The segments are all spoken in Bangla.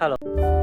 হ্যালো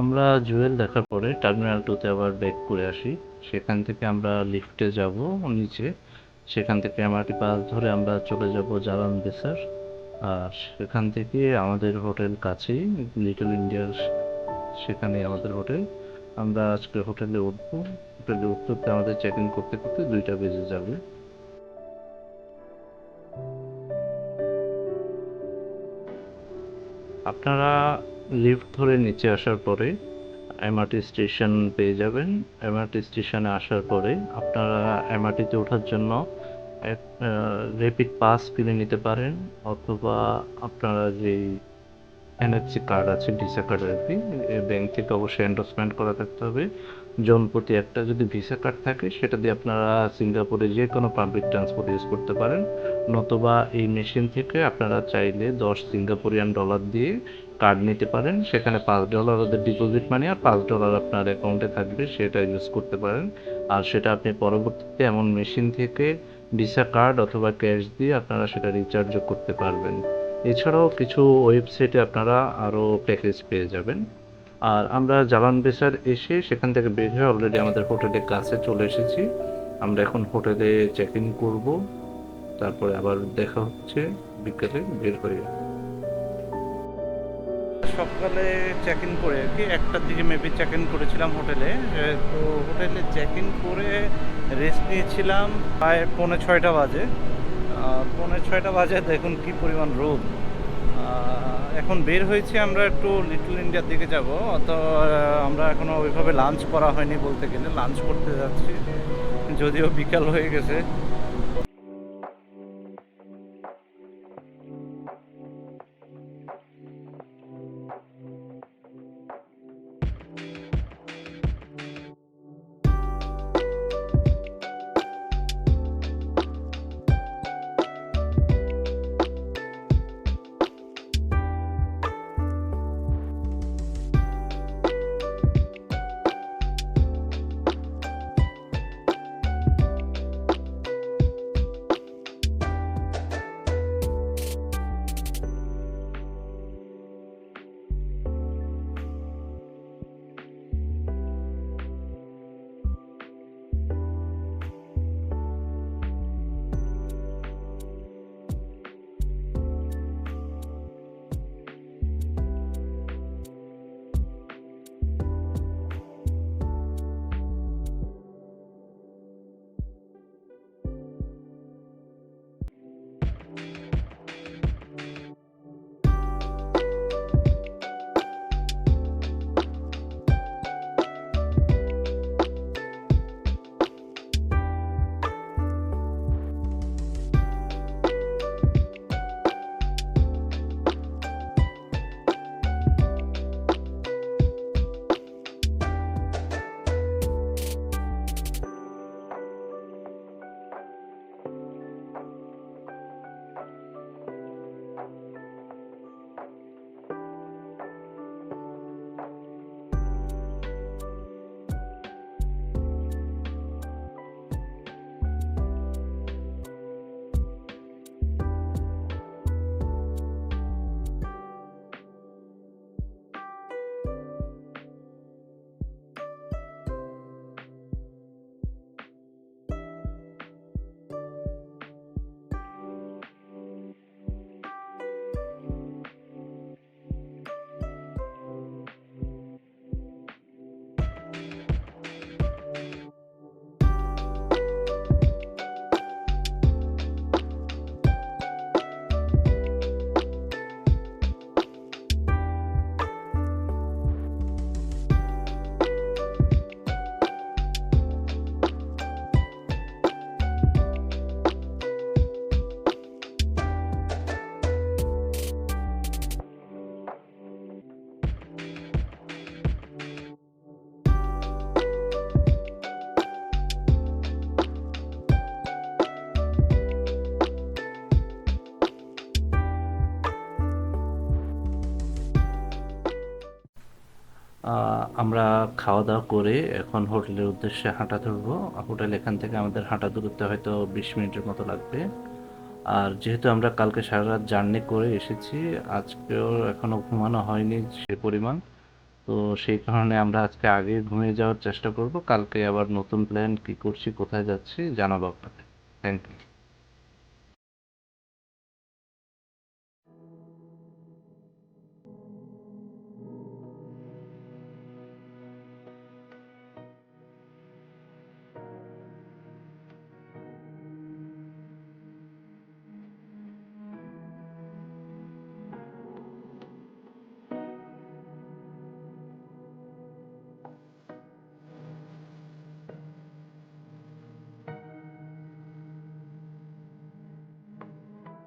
আমরা জুয়েল দেখার পরে টার্মিনাল টুতে আবার ব্যাক করে আসি। সেখান থেকে আমরা লিফটে যাব, নিচে। সেখান থেকে এমআরটি পাস ধরে আমরা চলে যাব জালান বেসার। আর সেখান থেকে আমাদের হোটেল কাছেই লিটল ইন্ডিয়ার সেখানে আমাদের হোটেল আমরা আজকে হোটেলে উঠবো। হোটেলে উঠতে আমাদের চেক ইন করতে করতে দুইটা বেজে যাবে। আপনারা লিফট ধরে নিচে আসার পরে এমআরটি স্টেশন পেয়ে যাবেন। এমআরটি স্টেশনে আসার পরে আপনারা এমআরটিতে ওঠার জন্য এক র্যাপিড পাস কিনে নিতে পারেন, অথবা আপনারা যেই এনএফসি কার্ড আছে ভিসা কার্ড আর কি ব্যাংক থেকে অবশ্যই এন্ডোসমেন্ট করা থাকতে হবে। জন প্রতি একটা যদি ভিসা কার্ড থাকে, সেটা দিয়ে আপনারা সিঙ্গাপুরে যে কোনো পাবলিক ট্রান্সপোর্ট ইউজ করতে পারেন। নতুবা এই মেশিন থেকে আপনারা চাইলে দশ সিঙ্গাপুরিয়ান ডলার দিয়ে কার্ড নিতে পারেন, সেখানে পাঁচ ডলার ওদের ডিপোজিট মানি আর পাঁচ ডলার আপনার অ্যাকাউন্টে থাকবে, সেটা ইউজ করতে পারেন। আর সেটা আপনি পরবর্তীতে এমন মেশিন থেকে ভিসা কার্ড অথবা ক্যাশ দিয়ে আপনারা সেটা রিচার্জও করতে পারবেন। এছাড়াও কিছু ওয়েবসাইটে আপনারা আরও প্যাকেজ পেয়ে যাবেন। আর আমরা জালান বেসার এসে সেখান থেকে বের হয়ে অলরেডি আমাদের হোটেলের কাছে চলে এসেছি। আমরা এখন হোটেলে চেক ইন করব, তারপরে আবার দেখা হচ্ছে বিকেলে বের হয়ে। সকালে চেক ইন করে কি, একটার দিকে মেবি চেক ইন করেছিলাম হোটেলে তো হোটেলে চেক ইন করে রেস্ট নিয়েছিলাম প্রায় পৌনে ছয়টা বাজে। পৌনে ছয়টা বাজে, দেখুন কি পরিমাণ রোদ। এখন বের হয়েছি আমরা একটু লিটল ইন্ডিয়ার দিকে যাব, অত আমরা এখনও ওইভাবে লাঞ্চ করা হয়নি বলতে গেলে লাঞ্চ করতে যাচ্ছি, যদিও বিকাল হয়ে গেছে। আমরা খাওয়া দাওয়া করে এখন হোটেলের উদ্দেশ্যে হাঁটা ধরবো। হোটেল এখান থেকে আমাদের হাঁটা দূরত্ব হয়তো বিশ মিনিটের মতো লাগবে। আর যেহেতু আমরা কালকে সারা রাত জার্নি করে এসেছি, আজকেও এখনও ঘুমানো হয়নি সে পরিমাণ। তো সেই কারণে আমরা আজকে আগে ঘুমিয়ে যাওয়ার চেষ্টা করব। কালকে আবার নতুন প্ল্যান কি করছি, কোথায় যাচ্ছি জানাব আপনাকে থ্যাংক ইউ